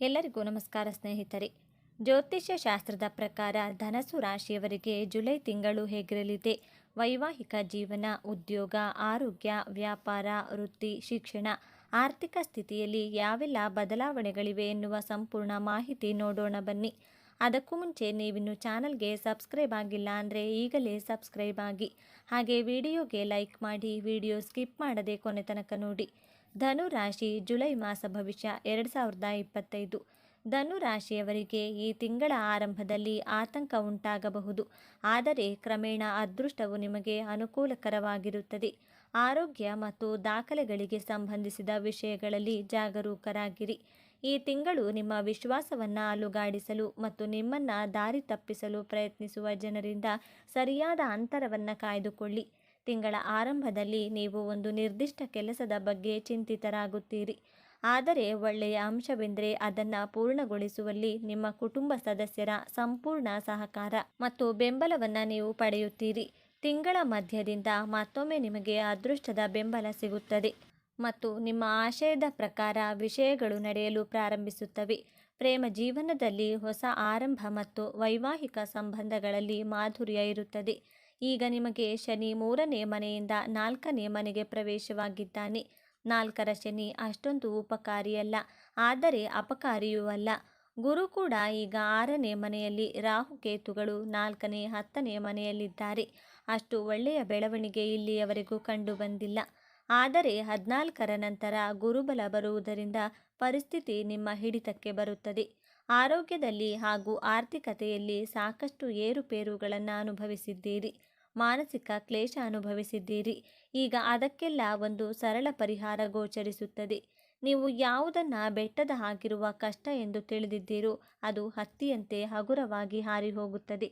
ಎಲ್ಲರಿಗೂ ನಮಸ್ಕಾರ ಸ್ನೇಹಿತರೆ. ಜ್ಯೋತಿಷ್ಯ ಶಾಸ್ತ್ರದ ಪ್ರಕಾರ ಧನಸು ರಾಶಿಯವರಿಗೆ ಜುಲೈ ತಿಂಗಳು ಹೇಗಿರಲಿದೆ? ವೈವಾಹಿಕ ಜೀವನ, ಉದ್ಯೋಗ, ಆರೋಗ್ಯ, ವ್ಯಾಪಾರ, ವೃತ್ತಿ, ಶಿಕ್ಷಣ, ಆರ್ಥಿಕ ಸ್ಥಿತಿಯಲ್ಲಿ ಯಾವೆಲ್ಲ ಬದಲಾವಣೆಗಳಿವೆ ಎನ್ನುವ ಸಂಪೂರ್ಣ ಮಾಹಿತಿ ನೋಡೋಣ ಬನ್ನಿ. ಅದಕ್ಕೂ ಮುಂಚೆ ನೀವಿನ್ನು ಚಾನಲ್ಗೆ ಸಬ್ಸ್ಕ್ರೈಬ್ ಆಗಿಲ್ಲ ಅಂದರೆ ಈಗಲೇ ಸಬ್ಸ್ಕ್ರೈಬ್ ಆಗಿ. ಹಾಗೆ ವಿಡಿಯೋಗೆ ಲೈಕ್ ಮಾಡಿ, ವಿಡಿಯೋ ಸ್ಕಿಪ್ ಮಾಡದೆ ಕೊನೆ ತನಕ ನೋಡಿ. ಧನು ರಾಶಿ ಜುಲೈ ಮಾಸ ಭವಿಷ್ಯ ಎರಡು ಸಾವಿರದ ಇಪ್ಪತ್ತೈದು. ಧನು ರಾಶಿಯವರಿಗೆ ಈ ತಿಂಗಳ ಆರಂಭದಲ್ಲಿ ಆತಂಕ ಉಂಟಾಗಬಹುದು. ಆದರೆ ಕ್ರಮೇಣ ಅದೃಷ್ಟವು ನಿಮಗೆ ಅನುಕೂಲಕರವಾಗಿರುತ್ತದೆ. ಆರೋಗ್ಯ ಮತ್ತು ದಾಖಲೆಗಳಿಗೆ ಸಂಬಂಧಿಸಿದ ವಿಷಯಗಳಲ್ಲಿ ಜಾಗರೂಕರಾಗಿರಿ. ಈ ತಿಂಗಳು ನಿಮ್ಮ ವಿಶ್ವಾಸವನ್ನು ಅಲುಗಾಡಿಸಲು ಮತ್ತು ನಿಮ್ಮನ್ನು ದಾರಿ ತಪ್ಪಿಸಲು ಪ್ರಯತ್ನಿಸುವ ಜನರಿಂದ ಸರಿಯಾದ ಅಂತರವನ್ನು ಕಾಯ್ದುಕೊಳ್ಳಿ. ತಿಂಗಳ ಆರಂಭದಲ್ಲಿ ನೀವು ಒಂದು ನಿರ್ದಿಷ್ಟ ಕೆಲಸದ ಬಗ್ಗೆ ಚಿಂತಿತರಾಗುತ್ತೀರಿ. ಆದರೆ ಒಳ್ಳೆಯ ಅಂಶವೆಂದರೆ ಅದನ್ನು ಪೂರ್ಣಗೊಳಿಸುವಲ್ಲಿ ನಿಮ್ಮ ಕುಟುಂಬ ಸದಸ್ಯರ ಸಂಪೂರ್ಣ ಸಹಕಾರ ಮತ್ತು ಬೆಂಬಲವನ್ನು ನೀವು ಪಡೆಯುತ್ತೀರಿ. ತಿಂಗಳ ಮಧ್ಯದಿಂದ ಮತ್ತೊಮ್ಮೆ ನಿಮಗೆ ಅದೃಷ್ಟದ ಬೆಂಬಲ ಸಿಗುತ್ತದೆ ಮತ್ತು ನಿಮ್ಮ ಆಶಯದ ಪ್ರಕಾರ ವಿಷಯಗಳು ನಡೆಯಲು ಪ್ರಾರಂಭಿಸುತ್ತವೆ. ಪ್ರೇಮ ಜೀವನದಲ್ಲಿ ಹೊಸ ಆರಂಭ ಮತ್ತು ವೈವಾಹಿಕ ಸಂಬಂಧಗಳಲ್ಲಿ ಮಾಧುರ್ಯ ಇರುತ್ತದೆ. ಈಗ ನಿಮಗೆ ಶನಿ ಮೂರನೇ ಮನೆಯಿಂದ ನಾಲ್ಕನೇ ಮನೆಗೆ ಪ್ರವೇಶವಾಗಿದ್ದಾನೆ. ನಾಲ್ಕರ ಶನಿ ಅಷ್ಟೊಂದು ಉಪಕಾರಿಯಲ್ಲ, ಆದರೆ ಅಪಕಾರಿಯೂ ಅಲ್ಲ. ಗುರು ಕೂಡ ಈಗ ಆರನೇ ಮನೆಯಲ್ಲಿ ರಾಹು ಕೇತುಗಳು ನಾಲ್ಕನೇ, ಹತ್ತನೇ ಮನೆಯಲ್ಲಿದ್ದಾರೆ. ಅಷ್ಟು ಒಳ್ಳೆಯ ಬೆಳವಣಿಗೆ ಇಲ್ಲಿಯವರೆಗೂ ಕಂಡು ಬಂದಿಲ್ಲ. ಆದರೆ ಹದಿನಾಲ್ಕರ ನಂತರ ಗುರುಬಲ ಬರುವುದರಿಂದ ಪರಿಸ್ಥಿತಿ ನಿಮ್ಮ ಹಿಡಿತಕ್ಕೆ ಬರುತ್ತದೆ. ಆರೋಗ್ಯದಲ್ಲಿ ಹಾಗೂ ಆರ್ಥಿಕತೆಯಲ್ಲಿ ಸಾಕಷ್ಟು ಏರುಪೇರುಗಳನ್ನು ಅನುಭವಿಸಿದ್ದೀರಿ. ಮಾನಸಿಕ ಕ್ಲೇಶ ಅನುಭವಿಸಿದ್ದೀರಿ. ಈಗ ಅದಕ್ಕೆಲ್ಲ ಒಂದು ಸರಳ ಪರಿಹಾರ ಗೋಚರಿಸುತ್ತದೆ. ನೀವು ಯಾವುದನ್ನು ಬೆಟ್ಟದ ಹಾಕಿರುವ ಕಷ್ಟ ಎಂದು ತಿಳಿದಿದ್ದೀರೋ, ಅದು ಹತ್ತಿಯಂತೆ ಹಗುರವಾಗಿ ಹಾರಿ ಹೋಗುತ್ತದೆ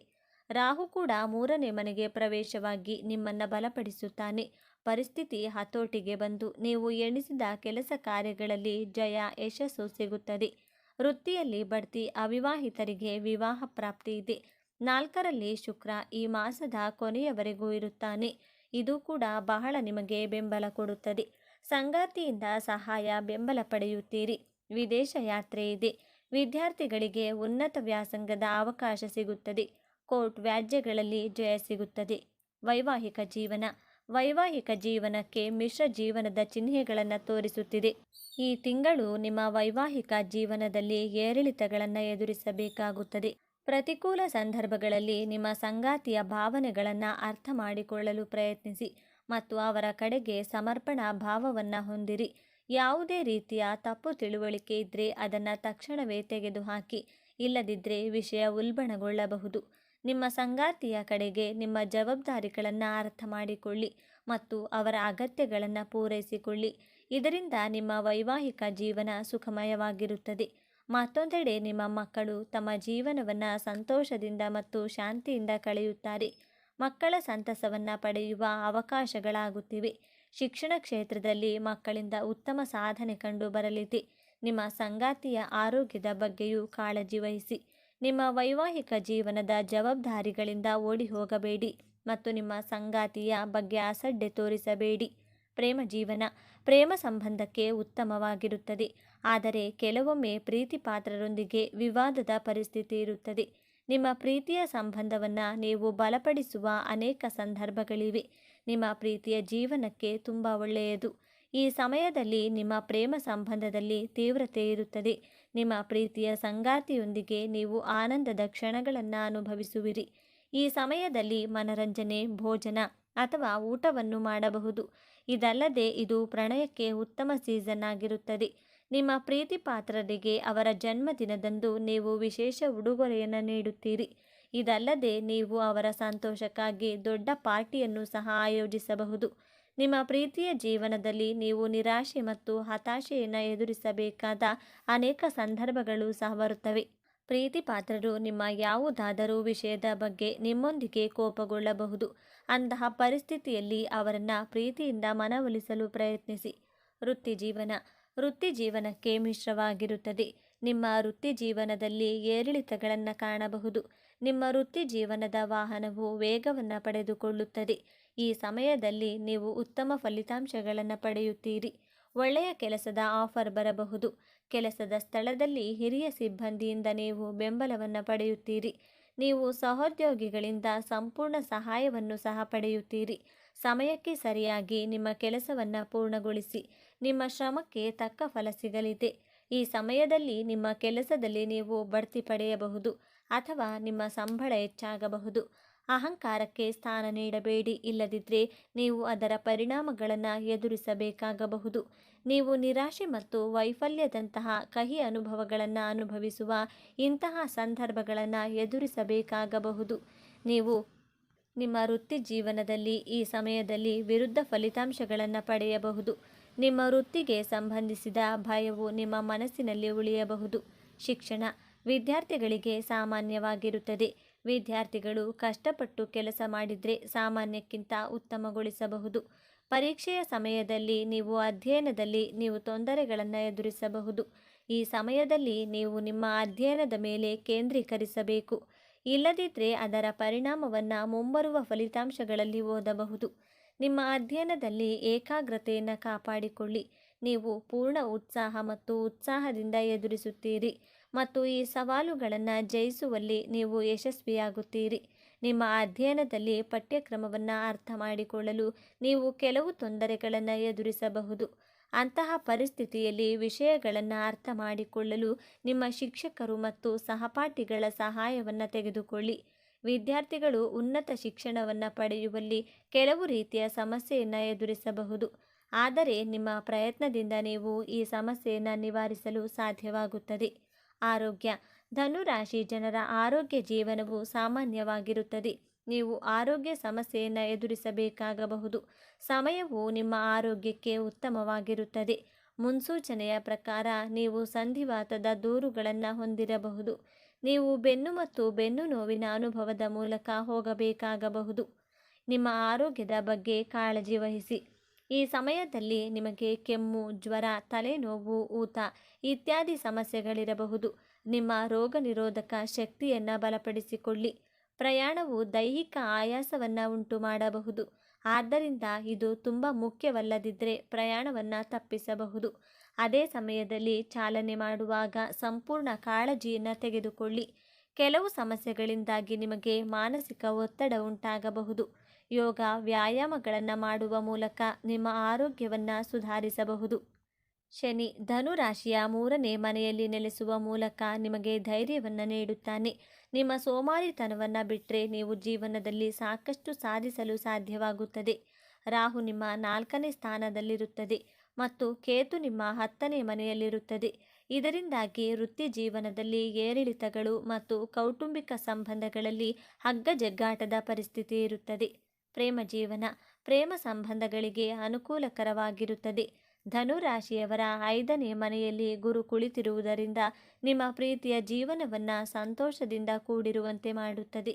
ರಾಹು ಕೂಡ ಮೂರನೇ ಮನೆಗೆ ಪ್ರವೇಶವಾಗಿ ನಿಮ್ಮನ್ನು ಬಲಪಡಿಸುತ್ತಾನೆ. ಪರಿಸ್ಥಿತಿ ಹತೋಟಿಗೆ ಬಂದು ನೀವು ಎಣಿಸಿದ ಕೆಲಸ ಕಾರ್ಯಗಳಲ್ಲಿ ಜಯ, ಯಶಸ್ಸು ಸಿಗುತ್ತದೆ. ವೃತ್ತಿಯಲ್ಲಿ ಬಡ್ತಿ ಅವಿವಾಹಿತರಿಗೆ ವಿವಾಹ ಪ್ರಾಪ್ತಿ ಇದೆ. ನಾಲ್ಕರಲ್ಲಿ ಶುಕ್ರ ಈ ಮಾಸದ ಕೊನೆಯವರೆಗೂ ಇರುತ್ತಾನೆ. ಇದು ಕೂಡ ಬಹಳ ನಿಮಗೆ ಬೆಂಬಲ ಕೊಡುತ್ತದೆ. ಸಂಗಾತಿಯಿಂದ ಸಹಾಯ ಬೆಂಬಲ ಪಡೆಯುತ್ತೀರಿ. ವಿದೇಶ ಯಾತ್ರೆ ಇದೆ. ವಿದ್ಯಾರ್ಥಿಗಳಿಗೆ ಉನ್ನತ ವ್ಯಾಸಂಗದ ಅವಕಾಶ ಸಿಗುತ್ತದೆ. ಕೋರ್ಟ್ ವ್ಯಾಜ್ಯಗಳಲ್ಲಿ ಜಯ ಸಿಗುತ್ತದೆ. ವೈವಾಹಿಕ ಜೀವನ. ವೈವಾಹಿಕ ಜೀವನಕ್ಕೆ ಮಿಶ್ರ ಜೀವನದ ಚಿಹ್ನೆಗಳನ್ನು ತೋರಿಸುತ್ತಿದೆ. ಈ ತಿಂಗಳು ನಿಮ್ಮ ವೈವಾಹಿಕ ಜೀವನದಲ್ಲಿ ಏರಿಳಿತಗಳನ್ನು ಎದುರಿಸಬೇಕಾಗುತ್ತದೆ. ಪ್ರತಿಕೂಲ ಸಂದರ್ಭಗಳಲ್ಲಿ ನಿಮ್ಮ ಸಂಗಾತಿಯ ಭಾವನೆಗಳನ್ನು ಅರ್ಥ ಮಾಡಿಕೊಳ್ಳಲು ಪ್ರಯತ್ನಿಸಿ ಮತ್ತು ಅವರ ಕಡೆಗೆ ಸಮರ್ಪಣಾ ಭಾವವನ್ನು ಹೊಂದಿರಿ. ಯಾವುದೇ ರೀತಿಯ ತಪ್ಪು ತಿಳುವಳಿಕೆ ಇದ್ದರೆ ಅದನ್ನು ತಕ್ಷಣವೇ ತೆಗೆದುಹಾಕಿ ಇಲ್ಲದಿದ್ದರೆ ವಿಷಯ ಉಲ್ಬಣಗೊಳ್ಳಬಹುದು. ನಿಮ್ಮ ಸಂಗಾತಿಯ ಕಡೆಗೆ ನಿಮ್ಮ ಜವಾಬ್ದಾರಿಗಳನ್ನು ಅರ್ಥ ಮಾಡಿಕೊಳ್ಳಿ ಮತ್ತು ಅವರ ಅಗತ್ಯಗಳನ್ನು ಪೂರೈಸಿಕೊಳ್ಳಿ. ಇದರಿಂದ ನಿಮ್ಮ ವೈವಾಹಿಕ ಜೀವನ ಸುಖಮಯವಾಗಿರುತ್ತದೆ. ಮತ್ತೊಂದೆಡೆ ನಿಮ್ಮ ಮಕ್ಕಳು ತಮ್ಮ ಜೀವನವನ್ನು ಸಂತೋಷದಿಂದ ಮತ್ತು ಶಾಂತಿಯಿಂದ ಕಳೆಯುತ್ತಾರೆ. ಮಕ್ಕಳ ಸಂತಸವನ್ನು ಪಡೆಯುವ ಅವಕಾಶಗಳಾಗುತ್ತಿವೆ. ಶಿಕ್ಷಣ ಕ್ಷೇತ್ರದಲ್ಲಿ ಮಕ್ಕಳಿಂದ ಉತ್ತಮ ಸಾಧನೆ ಕಂಡು ಬರಲಿದೆ. ನಿಮ್ಮ ಸಂಗಾತಿಯ ಆರೋಗ್ಯದ ಬಗ್ಗೆಯೂ ಕಾಳಜಿ ವಹಿಸಿ. ನಿಮ್ಮ ವೈವಾಹಿಕ ಜೀವನದ ಜವಾಬ್ದಾರಿಗಳಿಂದ ಓಡಿ ಹೋಗಬೇಡಿ ಮತ್ತು ನಿಮ್ಮ ಸಂಗಾತಿಯ ಬಗ್ಗೆ ಅಸಡ್ಡೆ ತೋರಿಸಬೇಡಿ. ಪ್ರೇಮ ಜೀವನ, ಪ್ರೇಮ ಸಂಬಂಧಕ್ಕೆ ಉತ್ತಮವಾಗಿರುತ್ತದೆ. ಆದರೆ ಕೆಲವೊಮ್ಮೆ ಪ್ರೀತಿ ಪಾತ್ರರೊಂದಿಗೆ ವಿವಾದದ ಪರಿಸ್ಥಿತಿ ಇರುತ್ತದೆ. ನಿಮ್ಮ ಪ್ರೀತಿಯ ಸಂಬಂಧವನ್ನು ನೀವು ಬಲಪಡಿಸುವ ಅನೇಕ ಸಂದರ್ಭಗಳಿವೆ. ನಿಮ್ಮ ಪ್ರೀತಿಯ ಜೀವನಕ್ಕೆ ತುಂಬ ಒಳ್ಳೆಯದು. ಈ ಸಮಯದಲ್ಲಿ ನಿಮ್ಮ ಪ್ರೇಮ ಸಂಬಂಧದಲ್ಲಿ ತೀವ್ರತೆ ಇರುತ್ತದೆ. ನಿಮ್ಮ ಪ್ರೀತಿಯ ಸಂಗಾತಿಯೊಂದಿಗೆ ನೀವು ಆನಂದದ ಕ್ಷಣಗಳನ್ನು ಅನುಭವಿಸುವಿರಿ. ಈ ಸಮಯದಲ್ಲಿ ಮನರಂಜನೆ, ಭೋಜನ ಅಥವಾ ಊಟವನ್ನು ಮಾಡಬಹುದು. ಇದಲ್ಲದೆ ಇದು ಪ್ರಣಯಕ್ಕೆ ಉತ್ತಮ ಸೀಸನ್ ಆಗಿರುತ್ತದೆ. ನಿಮ್ಮ ಪ್ರೀತಿ ಪಾತ್ರರಿಗೆ ಅವರ ಜನ್ಮದಿನದಂದು ನೀವು ವಿಶೇಷ ಉಡುಗೊರೆಯನ್ನು ನೀಡುತ್ತೀರಿ. ಇದಲ್ಲದೆ ನೀವು ಅವರ ಸಂತೋಷಕ್ಕಾಗಿ ದೊಡ್ಡ ಪಾರ್ಟಿಯನ್ನು ಸಹ ಆಯೋಜಿಸಬಹುದು. ನಿಮ್ಮ ಪ್ರೀತಿಯ ಜೀವನದಲ್ಲಿ ನೀವು ನಿರಾಶೆ ಮತ್ತು ಹತಾಶೆಯನ್ನು ಎದುರಿಸಬೇಕಾದ ಅನೇಕ ಸಂದರ್ಭಗಳು ಸಹ ಬರುತ್ತವೆ. ಪ್ರೀತಿ ಪಾತ್ರರು ನಿಮ್ಮ ಯಾವುದಾದರೂ ವಿಷಯದ ಬಗ್ಗೆ ನಿಮ್ಮೊಂದಿಗೆ ಕೋಪಗೊಳ್ಳಬಹುದು. ಅಂತಹ ಪರಿಸ್ಥಿತಿಯಲ್ಲಿ ಅವರನ್ನು ಪ್ರೀತಿಯಿಂದ ಮನವೊಲಿಸಲು ಪ್ರಯತ್ನಿಸಿ. ವೃತ್ತಿ ಜೀವನ. ವೃತ್ತಿ ಜೀವನಕ್ಕೆ ಮಿಶ್ರವಾಗಿರುತ್ತದೆ. ನಿಮ್ಮ ವೃತ್ತಿ ಜೀವನದಲ್ಲಿ ಏರಿಳಿತಗಳನ್ನು ಕಾಣಬಹುದು. ನಿಮ್ಮ ವೃತ್ತಿ ಜೀವನದ ವಾಹನವು ವೇಗವನ್ನು ಪಡೆದುಕೊಳ್ಳುತ್ತದೆ. ಈ ಸಮಯದಲ್ಲಿ ನೀವು ಉತ್ತಮ ಫಲಿತಾಂಶಗಳನ್ನು ಪಡೆಯುತ್ತೀರಿ. ಒಳ್ಳೆಯ ಕೆಲಸದ ಆಫರ್ ಬರಬಹುದು. ಕೆಲಸದ ಸ್ಥಳದಲ್ಲಿ ಹಿರಿಯ ಸಿಬ್ಬಂದಿಯಿಂದ ನೀವು ಬೆಂಬಲವನ್ನು ಪಡೆಯುತ್ತೀರಿ. ನೀವು ಸಹೋದ್ಯೋಗಿಗಳಿಂದ ಸಂಪೂರ್ಣ ಸಹಾಯವನ್ನು ಸಹ ಪಡೆಯುತ್ತೀರಿ. ಸಮಯಕ್ಕೆ ಸರಿಯಾಗಿ ನಿಮ್ಮ ಕೆಲಸವನ್ನು ಪೂರ್ಣಗೊಳಿಸಿ. ನಿಮ್ಮ ಶ್ರಮಕ್ಕೆ ತಕ್ಕ ಫಲ ಸಿಗಲಿದೆ. ಈ ಸಮಯದಲ್ಲಿ ನಿಮ್ಮ ಕೆಲಸದಲ್ಲಿ ನೀವು ಬಡ್ತಿ ಪಡೆಯಬಹುದು ಅಥವಾ ನಿಮ್ಮ ಸಂಬಳ ಹೆಚ್ಚಾಗಬಹುದು. ಅಹಂಕಾರಕ್ಕೆ ಸ್ಥಾನ ನೀಡಬೇಡಿ. ಇಲ್ಲದಿದ್ದರೆ ನೀವು ಅದರ ಪರಿಣಾಮಗಳನ್ನು ಎದುರಿಸಬೇಕಾಗಬಹುದು. ನೀವು ನಿರಾಶೆ ಮತ್ತು ವೈಫಲ್ಯದಂತಹ ಕಹಿ ಅನುಭವಗಳನ್ನು ಅನುಭವಿಸುವ ಇಂತಹ ಸಂದರ್ಭಗಳನ್ನು ಎದುರಿಸಬೇಕಾಗಬಹುದು. ನೀವು ನಿಮ್ಮ ವೃತ್ತಿ ಜೀವನದಲ್ಲಿ ಈ ಸಮಯದಲ್ಲಿ ವಿರುದ್ಧ ಫಲಿತಾಂಶಗಳನ್ನು ಪಡೆಯಬಹುದು. ನಿಮ್ಮ ವೃತ್ತಿಗೆ ಸಂಬಂಧಿಸಿದ ಭಯವು ನಿಮ್ಮ ಮನಸ್ಸಿನಲ್ಲಿ ಉಳಿಯಬಹುದು. ಶಿಕ್ಷಣ ವಿದ್ಯಾರ್ಥಿಗಳಿಗೆ ಸಾಮಾನ್ಯವಾಗಿರುತ್ತದೆ. ವಿದ್ಯಾರ್ಥಿಗಳು ಕಷ್ಟಪಟ್ಟು ಕೆಲಸ ಮಾಡಿದರೆ ಸಾಮಾನ್ಯಕ್ಕಿಂತ ಉತ್ತಮಗೊಳಿಸಬಹುದು. ಪರೀಕ್ಷೆಯ ಸಮಯದಲ್ಲಿ ನೀವು ಅಧ್ಯಯನದಲ್ಲಿ ನೀವು ತೊಂದರೆಗಳನ್ನು ಎದುರಿಸಬಹುದು. ಈ ಸಮಯದಲ್ಲಿ ನೀವು ನಿಮ್ಮ ಅಧ್ಯಯನದ ಮೇಲೆ ಕೇಂದ್ರೀಕರಿಸಬೇಕು. ಇಲ್ಲದಿದ್ದರೆ ಅದರ ಪರಿಣಾಮವನ್ನು ಮುಂಬರುವ ಫಲಿತಾಂಶಗಳಲ್ಲಿ ಓದಬಹುದು. ನಿಮ್ಮ ಅಧ್ಯಯನದಲ್ಲಿ ಏಕಾಗ್ರತೆಯನ್ನು ಕಾಪಾಡಿಕೊಳ್ಳಿ. ನೀವು ಪೂರ್ಣ ಉತ್ಸಾಹ ಮತ್ತು ಉತ್ಸಾಹದಿಂದ ಎದುರಿಸುತ್ತೀರಿ. ಮತ್ತು ಈ ಸವಾಲುಗಳನ್ನು ಜಯಿಸುವಲ್ಲಿ ನೀವು ಯಶಸ್ವಿಯಾಗುತ್ತೀರಿ. ನಿಮ್ಮ ಅಧ್ಯಯನದಲ್ಲಿ ಪಠ್ಯಕ್ರಮವನ್ನು ಅರ್ಥ ಮಾಡಿಕೊಳ್ಳಲು ನೀವು ಕೆಲವು ತೊಂದರೆಗಳನ್ನು ಎದುರಿಸಬಹುದು. ಅಂತಹ ಪರಿಸ್ಥಿತಿಯಲ್ಲಿ ವಿಷಯಗಳನ್ನು ಅರ್ಥ ಮಾಡಿಕೊಳ್ಳಲು ನಿಮ್ಮ ಶಿಕ್ಷಕರು ಮತ್ತು ಸಹಪಾಠಿಗಳ ಸಹಾಯವನ್ನು ತೆಗೆದುಕೊಳ್ಳಿ. ವಿದ್ಯಾರ್ಥಿಗಳು ಉನ್ನತ ಶಿಕ್ಷಣವನ್ನು ಪಡೆಯುವಲ್ಲಿ ಕೆಲವು ರೀತಿಯ ಸಮಸ್ಯೆಯನ್ನು ಎದುರಿಸಬಹುದು. ಆದರೆ ನಿಮ್ಮ ಪ್ರಯತ್ನದಿಂದ ನೀವು ಈ ಸಮಸ್ಯೆಯನ್ನು ನಿವಾರಿಸಲು ಸಾಧ್ಯವಾಗುತ್ತದೆ. ಆರೋಗ್ಯ. ಧನುರಾಶಿ ಜನರ ಆರೋಗ್ಯ ಜೀವನವು ಸಾಮಾನ್ಯವಾಗಿರುತ್ತದೆ. ನೀವು ಆರೋಗ್ಯ ಸಮಸ್ಯೆಯನ್ನು ಎದುರಿಸಬೇಕಾಗಬಹುದು. ಸಮಯವು ನಿಮ್ಮ ಆರೋಗ್ಯಕ್ಕೆ ಉತ್ತಮವಾಗಿರುತ್ತದೆ. ಮುನ್ಸೂಚನೆಯ ಪ್ರಕಾರ ನೀವು ಸಂಧಿವಾತದ ದೂರುಗಳನ್ನು ಹೊಂದಿರಬಹುದು. ನೀವು ಬೆನ್ನು ಮತ್ತು ಬೆನ್ನು ನೋವಿನ ಅನುಭವದ ಮೂಲಕ ಹೋಗಬೇಕಾಗಬಹುದು. ನಿಮ್ಮ ಆರೋಗ್ಯದ ಬಗ್ಗೆ ಕಾಳಜಿ ವಹಿಸಿ. ಈ ಸಮಯದಲ್ಲಿ ನಿಮಗೆ ಕೆಮ್ಮು, ಜ್ವರ, ತಲೆನೋವು, ಊತ ಇತ್ಯಾದಿ ಸಮಸ್ಯೆಗಳಿರಬಹುದು. ನಿಮ್ಮ ರೋಗ ನಿರೋಧಕ ಶಕ್ತಿಯನ್ನು ಬಲಪಡಿಸಿಕೊಳ್ಳಿ. ಪ್ರಯಾಣವು ದೈಹಿಕ ಆಯಾಸವನ್ನು ಉಂಟು ಮಾಡಬಹುದು ಆದ್ದರಿಂದ ಇದು ತುಂಬ ಮುಖ್ಯವಲ್ಲದಿದ್ದರೆ ಪ್ರಯಾಣವನ್ನು ತಪ್ಪಿಸಬಹುದು. ಅದೇ ಸಮಯದಲ್ಲಿ ಚಾಲನೆ ಮಾಡುವಾಗ ಸಂಪೂರ್ಣ ಕಾಳಜಿಯನ್ನು ತೆಗೆದುಕೊಳ್ಳಿ. ಕೆಲವು ಸಮಸ್ಯೆಗಳಿಂದಾಗಿ ನಿಮಗೆ ಮಾನಸಿಕ ಒತ್ತಡ ಉಂಟಾಗಬಹುದು. ಯೋಗ, ವ್ಯಾಯಾಮಗಳನ್ನು ಮಾಡುವ ಮೂಲಕ ನಿಮ್ಮ ಆರೋಗ್ಯವನ್ನು ಸುಧಾರಿಸಬಹುದು. ಶನಿ ಧನುರಾಶಿಯ ಮೂರನೇ ಮನೆಯಲ್ಲಿ ನೆಲೆಸುವ ಮೂಲಕ ನಿಮಗೆ ಧೈರ್ಯವನ್ನು ನೀಡುತ್ತಾನೆ. ನಿಮ್ಮ ಸೋಮಾರಿತನವನ್ನು ಬಿಟ್ಟರೆ ನೀವು ಜೀವನದಲ್ಲಿ ಸಾಕಷ್ಟು ಸಾಧಿಸಲು ಸಾಧ್ಯವಾಗುತ್ತದೆ. ರಾಹು ನಿಮ್ಮ ನಾಲ್ಕನೇ ಸ್ಥಾನದಲ್ಲಿರುತ್ತದೆ ಮತ್ತು ಕೇತು ನಿಮ್ಮ ಹತ್ತನೇ ಮನೆಯಲ್ಲಿರುತ್ತದೆ. ಇದರಿಂದಾಗಿ ವೃತ್ತಿ ಜೀವನದಲ್ಲಿ ಏರಿಳಿತಗಳು ಮತ್ತು ಕೌಟುಂಬಿಕ ಸಂಬಂಧಗಳಲ್ಲಿ ಹಗ್ಗಜಗ್ಗಾಟದ ಪರಿಸ್ಥಿತಿ ಇರುತ್ತದೆ. ಪ್ರೇಮ ಜೀವನ, ಪ್ರೇಮ ಸಂಬಂಧಗಳಿಗೆ ಅನುಕೂಲಕರವಾಗಿರುತ್ತದೆ. ಧನುರಾಶಿಯವರ ಐದನೇ ಮನೆಯಲ್ಲಿ ಗುರು ಕುಳಿತಿರುವುದರಿಂದ ನಿಮ್ಮ ಪ್ರೀತಿಯ ಜೀವನವನ್ನು ಸಂತೋಷದಿಂದ ಕೂಡಿರುವಂತೆ ಮಾಡುತ್ತದೆ.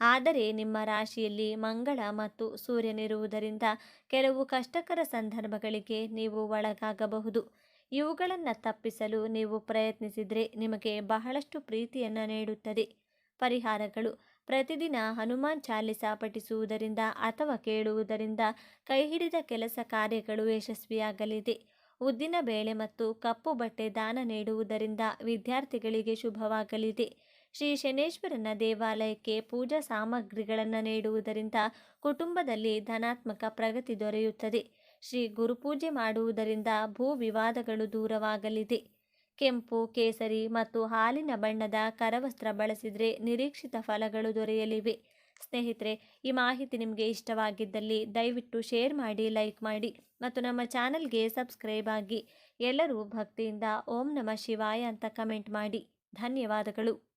ಆದರೆ ನಿಮ್ಮ ರಾಶಿಯಲ್ಲಿ ಮಂಗಳ ಮತ್ತು ಸೂರ್ಯನಿರುವುದರಿಂದ ಕೆಲವು ಕಷ್ಟಕರ ಸಂದರ್ಭಗಳಿಗೆ ನೀವು ಒಳಗಾಗಬಹುದು. ಇವುಗಳನ್ನು ತಪ್ಪಿಸಲು ನೀವು ಪ್ರಯತ್ನಿಸಿದರೆ ನಿಮಗೆ ಬಹಳಷ್ಟು ಪ್ರೀತಿಯನ್ನು ನೀಡುತ್ತದೆ. ಪರಿಹಾರಗಳು. ಪ್ರತಿದಿನ ಹನುಮಾನ್ ಚಾಲಿಸ ಪಠಿಸುವುದರಿಂದ ಅಥವಾ ಕೇಳುವುದರಿಂದ ಕೈಹಿಡಿದ ಕೆಲಸ ಕಾರ್ಯಗಳು ಯಶಸ್ವಿಯಾಗಲಿದೆ. ಉದ್ದಿನ ಬೇಳೆ ಮತ್ತು ಕಪ್ಪು ಬಟ್ಟೆ ದಾನ ನೀಡುವುದರಿಂದ ವಿದ್ಯಾರ್ಥಿಗಳಿಗೆ ಶುಭವಾಗಲಿದೆ. ಶ್ರೀ ಶನೇಶ್ವರನ ದೇವಾಲಯಕ್ಕೆ ಪೂಜಾ ಸಾಮಗ್ರಿಗಳನ್ನು ನೀಡುವುದರಿಂದ ಕುಟುಂಬದಲ್ಲಿ ಧನಾತ್ಮಕ ಪ್ರಗತಿ ದೊರೆಯುತ್ತದೆ. ಶ್ರೀ ಗುರುಪೂಜೆ ಮಾಡುವುದರಿಂದ ಭೂ ವಿವಾದಗಳು ದೂರವಾಗಲಿದೆ. ಕೆಂಪು, ಕೇಸರಿ ಮತ್ತು ಹಾಲಿನ ಬಣ್ಣದ ಕರವಸ್ತ್ರ ಬಳಸಿದರೆ ನಿರೀಕ್ಷಿತ ಫಲಗಳು ದೊರೆಯಲಿವೆ. ಸ್ನೇಹಿತರೆ, ಈ ಮಾಹಿತಿ ನಿಮಗೆ ಇಷ್ಟವಾಗಿದ್ದಲ್ಲಿ ದಯವಿಟ್ಟು ಶೇರ್ ಮಾಡಿ, ಲೈಕ್ ಮಾಡಿ ಮತ್ತು ನಮ್ಮ ಚಾನಲ್ಗೆ ಸಬ್ಸ್ಕ್ರೈಬ್ ಆಗಿ. ಎಲ್ಲರೂ ಭಕ್ತಿಯಿಂದ ಓಂ ನಮ ಶಿವಾಯ ಅಂತ ಕಮೆಂಟ್ ಮಾಡಿ. ಧನ್ಯವಾದಗಳು.